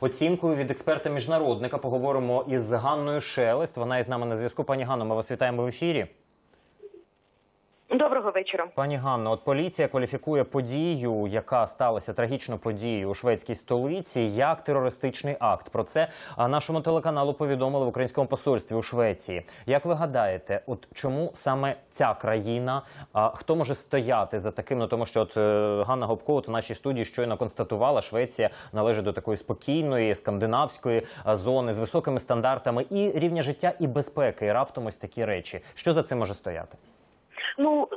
Оцінкою від експерта міжнародника поговоримо із Ганною Шелест. Вона із нами на зв'язку. Пані Ганно, ми вас вітаємо в ефірі. Доброго вечора. Пані Ганно, от поліція кваліфікує подію, яка сталася трагічну подію у шведській столиці, як терористичний акт. Про це нашому телеканалу повідомили в українському посольстві у Швеції. Як ви гадаєте, от чому саме ця країна? А, хто може стояти за таким? Ну тому що от е, Ганна Гопко от в нашій студії щойно констатувала, Швеція належить до такої спокійної скандинавської зони з високими стандартами і рівня життя і безпеки. І раптом ось такі речі. Що за цим може стояти? Ну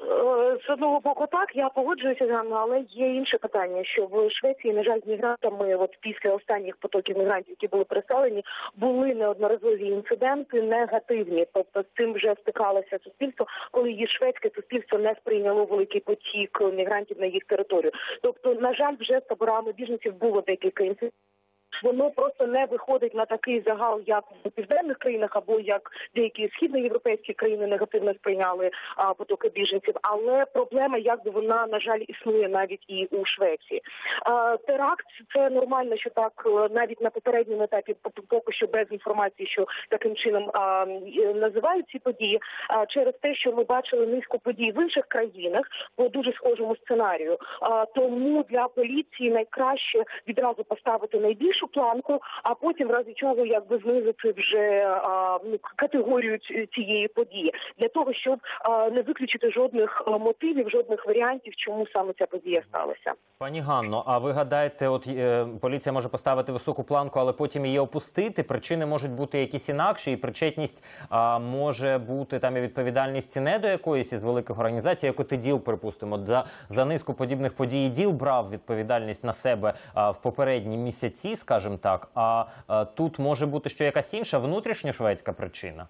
з одного боку, так я погоджуюся з вами, але є інше питання, що в Швеції, на жаль, з мігрантами, от після останніх потоків мігрантів, які були переселені, були неодноразові інциденти негативні. Тобто з цим вже стикалося суспільство, коли її шведське суспільство не сприйняло великий потік мігрантів на їх територію. Тобто, на жаль, вже з таборами біженців було декілька інцидентів. Воно просто не виходить на такий загал, як у південних країнах, або як деякі східноєвропейські країни негативно сприйняли потоки біженців. Але проблема, якби вона на жаль існує навіть і у Швеції. Теракт це нормально, що так е, навіть на попередньому етапі поки що без інформації, що таким чином е, називають ці події, а, через те, що ми бачили низку подій в інших країнах по дуже схожому сценарію. Тому для поліції найкраще відразу поставити найбільшу планку, а потім в разі чого якби знизити вже ну, категорію ці- цієї події для того, щоб не виключити жодних мотивів, жодних варіантів, чому саме ця подія сталася. Пані Ганно, а ви гадаєте, от е, поліція може поставити високу планку, але потім її опустити? Причини можуть бути якісь інакші, і причетність а, може бути там і відповідальність не до якоїсь із великих організацій, як от і ДІЛ, припустимо, за, за низку подібних подій ДІЛ брав відповідальність на себе а, в попередні місяці, скажімо так. А, а тут може бути ще якась інша внутрішньошведська причина.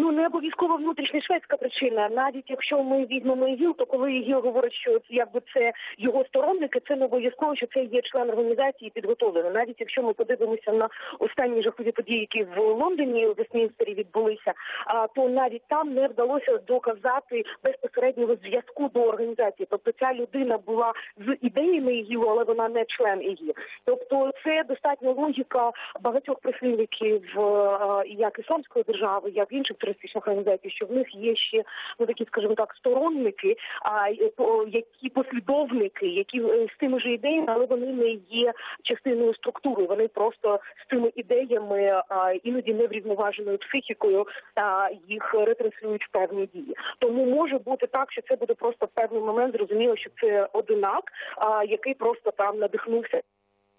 Ну не обов'язково внутрішня шведська причина. Навіть якщо ми візьмемо ІГІЛ, то коли ІГІЛ говорить, що якби це його сторонники, це не обов'язково, що це є член організації підготовлений. Навіть якщо ми подивимося на останні жахливі події, які в Лондоні у Вестмінстері відбулися, а то навіть там не вдалося доказати безпосереднього зв'язку до організації. Тобто ця людина була з ідеями ІГІЛу, але вона не член ІГІЛ. Тобто це достатньо логіка багатьох прихильників е, як ісламської держави, як інших терористичних організацій, що в них є ще ну такі, скажімо так, сторонники, а які послідовники, які е, з тими ж ідеями, але вони не є частиною структури. Вони просто з цими ідеями, а, іноді неврівноваженою психікою, їх ретранслюють в певні дії. Тому може бути так, що це буде просто певний момент зрозуміло, що це одинак, а, який просто там надихнувся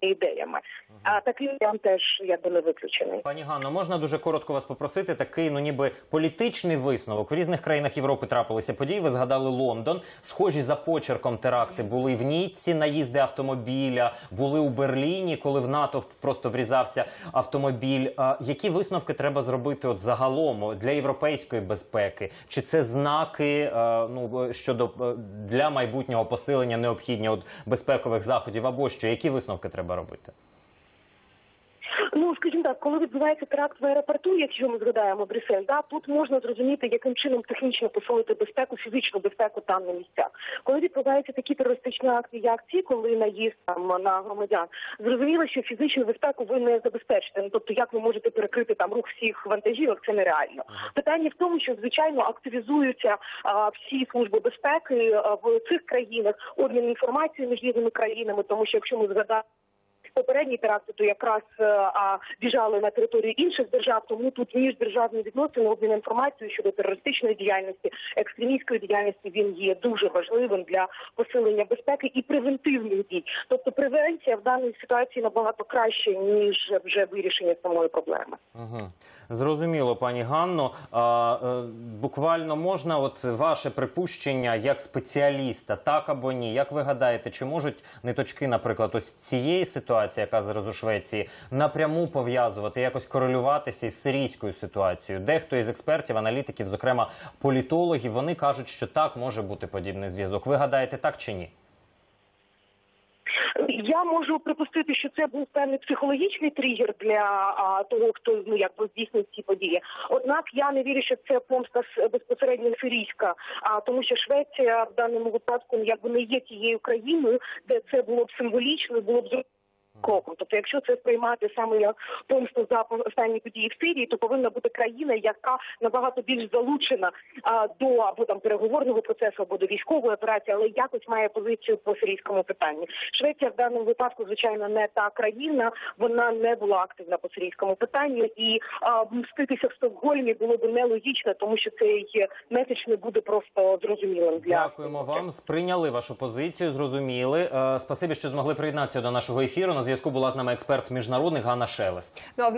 ідеями. А такий варіант теж якби не виключений. Пані Ганно, можна дуже коротко вас попросити такий, ну ніби політичний висновок. В різних країнах Європи трапилися події. Ви згадали Лондон. Схожі за почерком теракти були в Ніцці, наїзди автомобіля, були у Берліні, коли в НАТО просто врізався автомобіль. А які висновки треба зробити от загалом для європейської безпеки? Чи це знаки е, ну щодо е, для майбутнього посилення необхідні от безпекових заходів або що? Які висновки треба робити? Ну скажімо так, коли відбувається теракт в аеропорту, якщо ми згадаємо Брюссель, да тут можна зрозуміти, яким чином технічно посилити безпеку, фізичну безпеку там на місцях. Коли відбуваються такі терористичні акти, як ці, коли наїзд там на громадян, зрозуміло, що фізичну безпеку ви не забезпечите. Ну тобто, як ви можете перекрити там рух всіх вантажівок, це нереально. Питання в тому, що звичайно активізуються а, всі служби безпеки а, в цих країнах, обмін інформацією між різними країнами, тому що якщо ми згадаємо. Попередні теракти то якраз е, а, біжали на територію інших держав, тому тут міждержавні відносини, обмін інформацією щодо терористичної діяльності, екстремістської діяльності він є дуже важливим для посилення безпеки і превентивних дій. Тобто превенція в даній ситуації набагато краще ніж вже вирішення самої проблеми. Угу. Зрозуміло, пані Ганно. А, е, буквально можна, от ваше припущення як спеціаліста, так або ні? Як ви гадаєте, чи можуть ниточки, наприклад, ось цієї ситуації, яка зараз у Швеції, напряму пов'язувати, якось корелюватися із сирійською ситуацією? Дехто із експертів, аналітиків, зокрема політологів, вони кажуть, що так може бути подібний зв'язок. Ви гадаєте, так чи ні? Я можу припустити, що це був певний психологічний тригер для а, того, хто ну якби здійснив ці події. Однак я не вірю, що це помста безпосередньо сирійська, а тому, що Швеція в даному випадку ну, якби не є тією країною, де це було б символічно, було б кроком. Тобто, якщо це сприймати саме як помсту за останні події в Сирії, то повинна бути країна, яка набагато більш залучена а, до або там переговорного процесу, або до військової операції, але якось має позицію по сирійському питанні. Швеція в даному випадку, звичайно, не та країна. Вона не була активна по сирійському питанню, і а, мститися в Стокгольмі було б нелогічно, тому що цей меседж не буде просто зрозумілим для Дякуємо вам. Сприйняли вашу позицію, зрозуміли. Е, Спасибі, що змогли приєднатися до нашого ефіру. Зв'язку була з нами експерт міжнародний Ганна Шелест. Ну а в